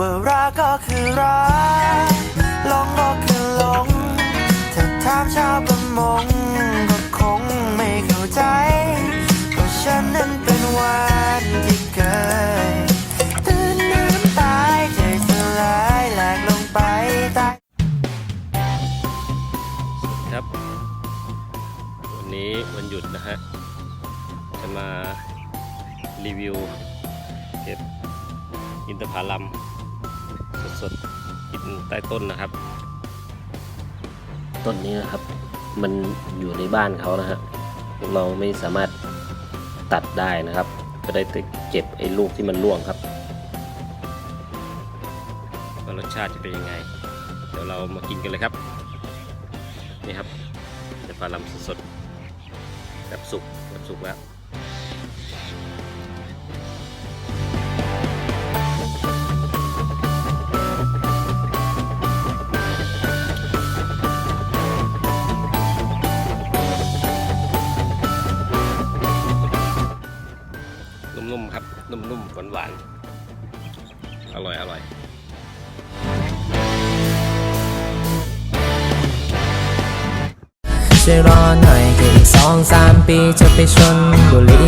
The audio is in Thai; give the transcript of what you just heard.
ว่ารักก็คือรักหลงก็คือหลงถ้าถามชาวประมงก็คงไม่เข้าใจเพราะฉันนั้นเป็นวันที่เคยตื่นน้ำตายใจสลายแหลกลงไปใต้ครับ วันนี้วันหยุดนะฮะ จะมารีวิวเห็ดอินทผลัม สดๆกินใต้ต้นนะครับ ต้นนี้นะครับ มันอยู่ในบ้านเขานะฮะเราไม่สามารถตัดได้นะครับ ก็ได้แต่เก็บไอ้ลูกที่มันร่วงครับว่ารสชาติจะเป็นยังไง เดี๋ยวเรามากินกันเลยครับ นี่ครับเห็ดปลาลำสดๆแบบสุกแบบสุกแล้ว นุ่มๆครับ นุ่มๆหวานๆอร่อยอร่อยช่วยรอหน่อยแค่อีกสองสามปีจะไปชนบุรี